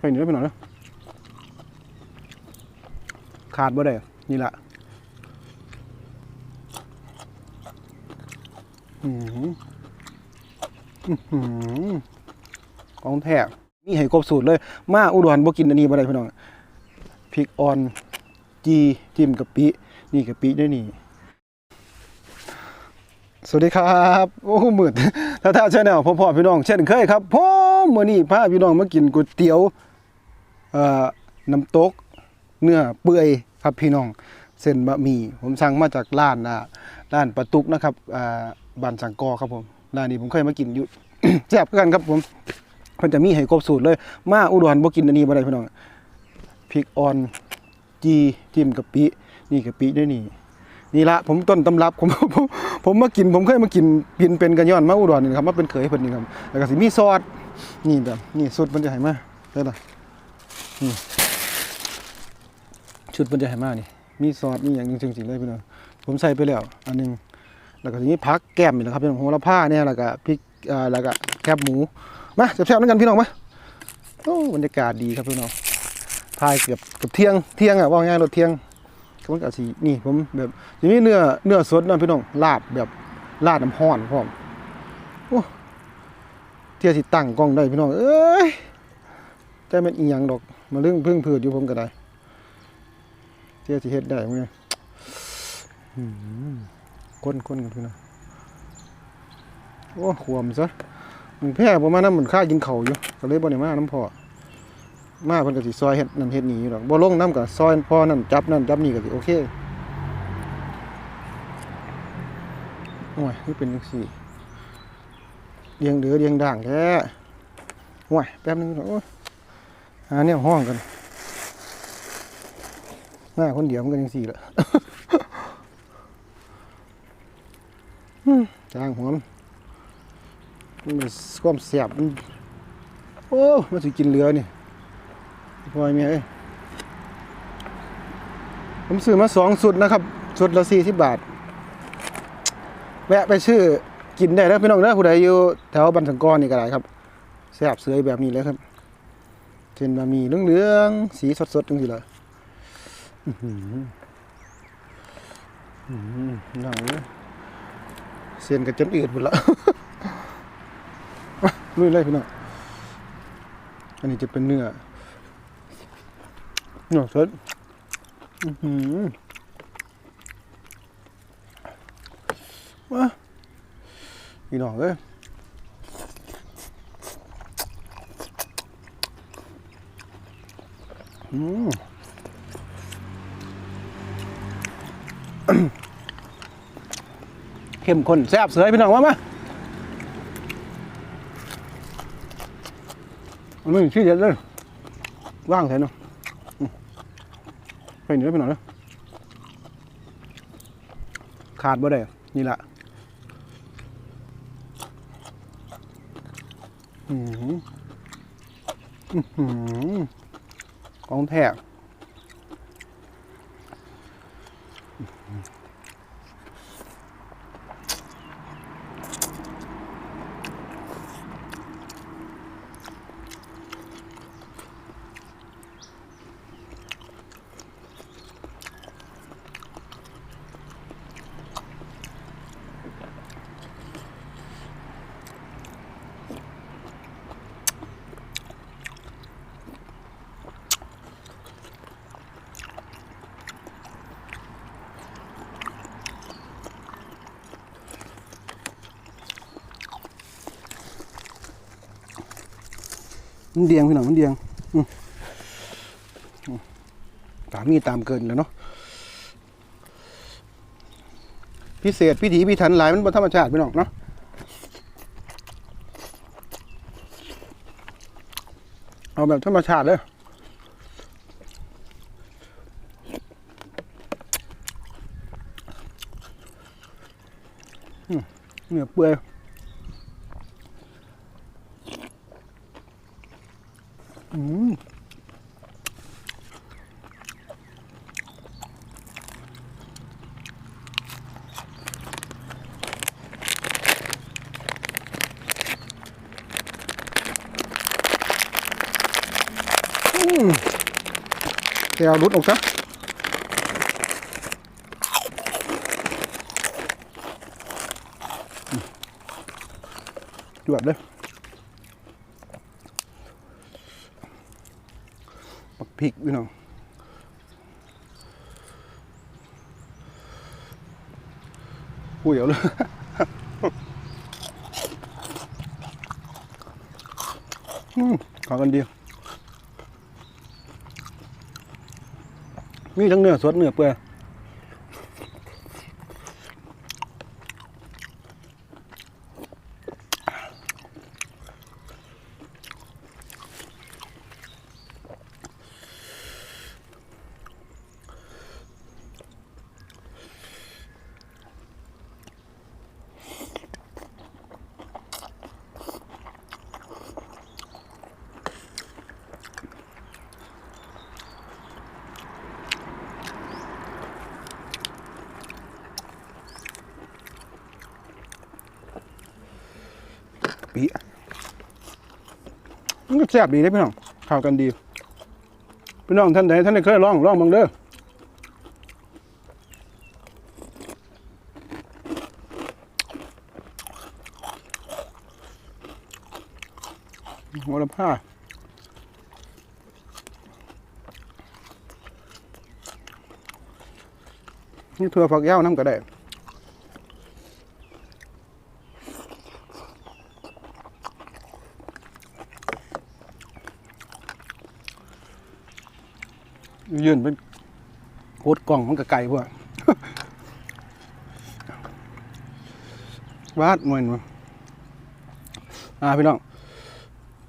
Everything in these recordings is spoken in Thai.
ไปหนีได้ไปหน่อยนะขาดบ่ได้ นี่แหละอืมอื้อหือของแท้นี่ให้ครบสูตรเลย มาอุดรบ่กินอันนี้บ่ได้พี่น้องพริกอ่อน จีจิ้มกะปิ นี่กะปิได้นี่ สวัสดีครับ โอ้หมื่นถ้าท่าชาแนลพ่อพ่อพี่น้อง เช่นเคยครับพ่อมื้อนี้พาพี่น้องมากินก๋วยเตี๋ยว น้ำตกเนื้อเปื่อยครับพี่น้องเส้นบะหมี่ผมสั่งมาจากร้านอ่าร้านปะตุกนะครับอ่าบ้านสังกอครับผมร้านนี้ผมเคยมากินอยู่ แซ่บกันครับผมเพิ่นจะมีให้ครบสูตรเลย มาอุดรบ่กินอันนี้บ่ได้พี่น้องพริกอ่อนจีจิ้มกะปินี่กะปิด้วยนี่นี่ละผมต้นตำรับผมผมผมมากินผมเคยมากินกินเป็นกันย้อนมาอุดรนี่ครับมาเป็นเขยเพิ่นนี่ครับแล้วก็สิมีซอสนี่แบบนี่สุดมันจะให้มาได้ล่ะนี่ ชุดมันจะให้มากนี่ มีซอสมีอย่างจริงๆเลยพี่น้องผมใส่ไปแล้ว อันนึงแล้วก็ทีนี้พักแก้มนี่แหละครับพี่น้องโหระพาเนี่ยแล้วก็พริกอ่าแล้วก็แคบหมูมาแซ่บๆด้วยกันพี่น้องมาโอ้บรรยากาศดีครับพี่น้องทายเกือบเกือบเที่ยงเที่ยงอะว่าง่ายรถเที่ยงก็มันก็สีนี่ผมแบบทีนี้เนื้อเนื้อสดนะพี่น้องลาดแบบลาดน้ำห้อนพร้อมโอ้เที่ยสิตั้งกล้องได้พี่น้องเอ้ยแต่มันอีหยังดอก มาเรื่องพึ่งพืชอยู่ผมก็ได้เที่ยสิเฮ็ดได้มั้ยก้นก้นกันพี่น้องโอ้ขวมซะมันแพ้ประมาณนั้นเหมือนข้ากินเข่าอยู่ก็เลยบ่ได้มาน้ำพอมาเพิ่นก็สิซอยเฮ็ดนั่นเฮ็ดนี่อยู่ดอกบ่ลงน้ำก็ซอยพอนั่นจับนั่นจับนี่ก็สิโอเคโอ้ยนี่เป็นจังซี่เลี้ยงเดือเลี้ยงด่างแท้โอ้ยแป๊บนึงโอ้ย หาแนวห้องกัน หน้าคนเดียวมันก็จังซี่แหละอืมจางหัวมันมันเป็นความแซ่บมัน โอ้มันสิกินเหลือนี่พอยเมียเอ้ยผมซื้อมาสองสุดนะครับสุดละสี่สิบบาท แวะไปชื่อกินได้แล้วพี่น้องเด้อผู้ใดอยู่แถวบันสังกรนี่ก็ได้ครับแซ่บเสยแบบนี้เลยครับ เช่นบะหมี่เหลืองๆสีสดๆจังซี่เลยอื้อหืออื้อหือหนังเส้นก็จนอืดหมดละลุยเลยพี่น้องอันนี้จะเป็นเนื้อเนื้อสดว้าพี่น้องเอ้ย อืมเข้มข้นแซ่บเสยพี่น้องว่ามามันไม่มีชื่อเด็ดเลยว่างแทนเนาะไปหนีได้ไปหน่อยนะขาดบ่ได้ นี่แหละอือหืออื้ อหื มันเดียงพี่น้องมันเดียงอืตามมีตามเกินแล้วเนาะพิเศษพิถีพิถันหลายมันบนธรรมชาติพี่น้องเนาะเอาแบบธรรมชาติเลยเนื้อเปื่อยอืม ม แกวรุดออกซะจวดเลยปักพริกพี่น้องพูดเดี๋ยวเลยอืมขอกันดี มีทั้งเนื้อสดเนื้อเปื่อยปี มันก็แซ่บดีเลยพี่น้องเข้ากันดี พี่น้องท่านใดท่านได้เคยลองลองบังเด้อหัวละผ้านี่ถั่วฝักยาวน้ำก็ได้ ยืนเป็นโคตรกล่องมันกะไก่พวกวาดหน่วยหน่วยอ่าพี่น้อง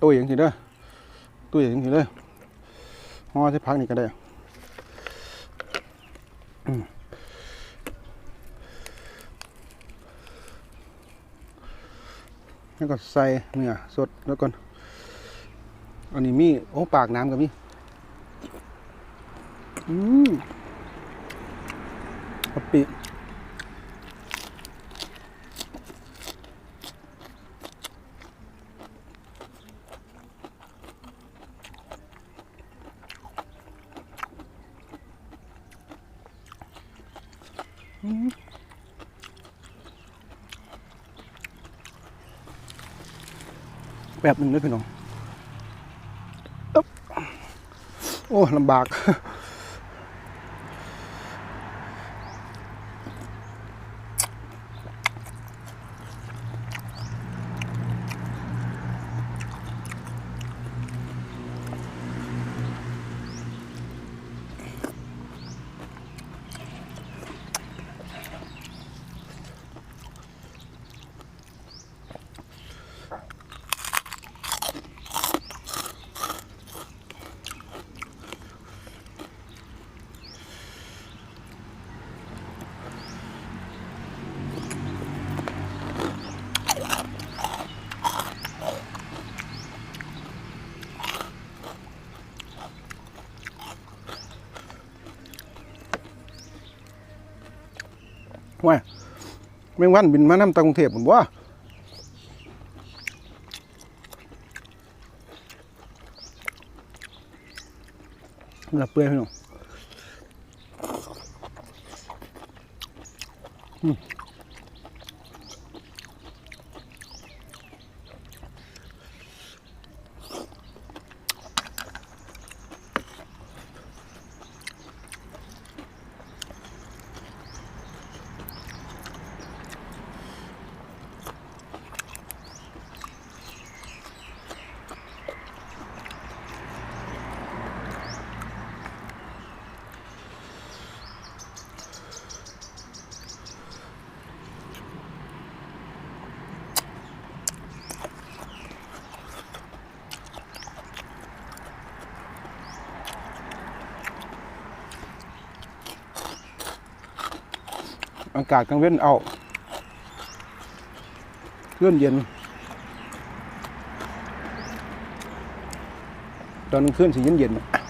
ตัวอย่างสิเด้อตัวอย่างสิเด้อห่อที่พักนี่ก็ได้แล้วก็ใส่เนื้อสดแล้วก่อนอันนี้มีโอ้ปากน้ำกับมี อืมกะปิอืมแบบหนึ่งด้วยพี่น้องอ๊บโอ้ลำบาก ว่าแมงวันบินมาน้ำตากรุงเทพผมว่าเนื้อเปื่อยพี่น้อง อากาศกลางเว้นเอาเลื่อนเย็น ตอนกลางคืนสีเย็นเย็นๆ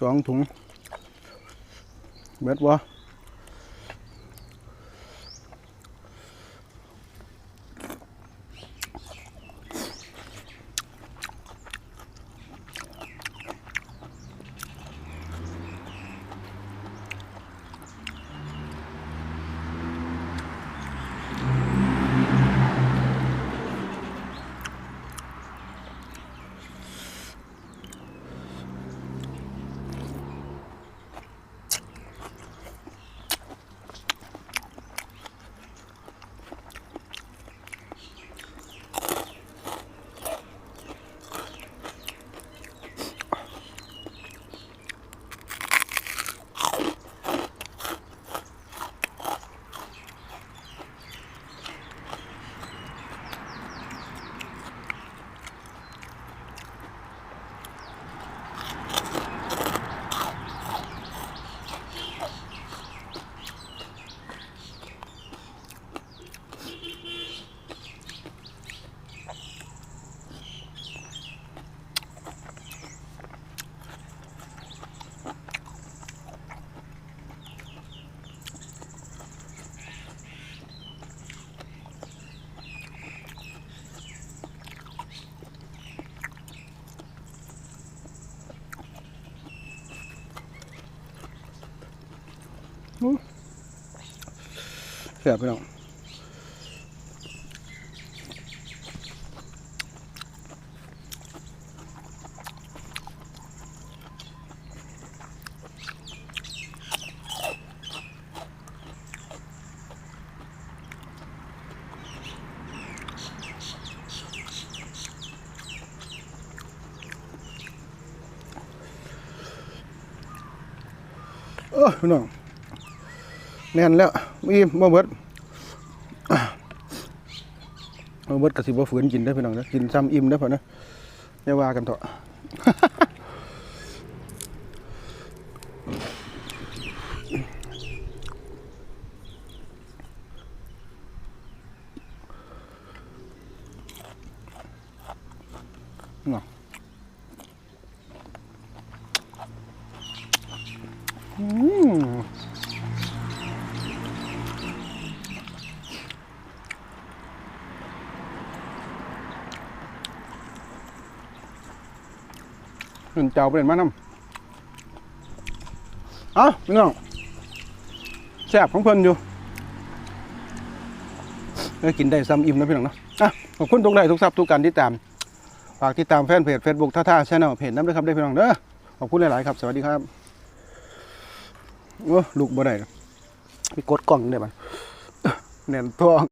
สองถุงเบ็ดวะ แซ่บไปน้องเออพี่น้อง แน่นแล้วมีบ่เบิดบ่เบิดกระสิบ่ฝืนกินได้พี่น้องนะกินซ้ำอิ่มได้พอนะอย่าว่ากันเถอะ เนาะอืม เงินเจ้าเป็นมานำเอ้าพี่น้องแซ่บของเพิ่นอยู่เอ้กินได้ซ้ำอิ่มนะพี่น้องเนาะอะขอบคุณทุกไลค์ทุกซับทุกการที่ตาม ฝากติดตามแฟนเพจ Facebook ท่าท่าชาแนลเพจน้ำด้วยครับได้พี่น้องเด้อขอบคุณหลาย ๆ ครับ สวัสดีครับโอ้ลูกบ่ได้นไปกดกล้องได้บ้างแน่นท้อง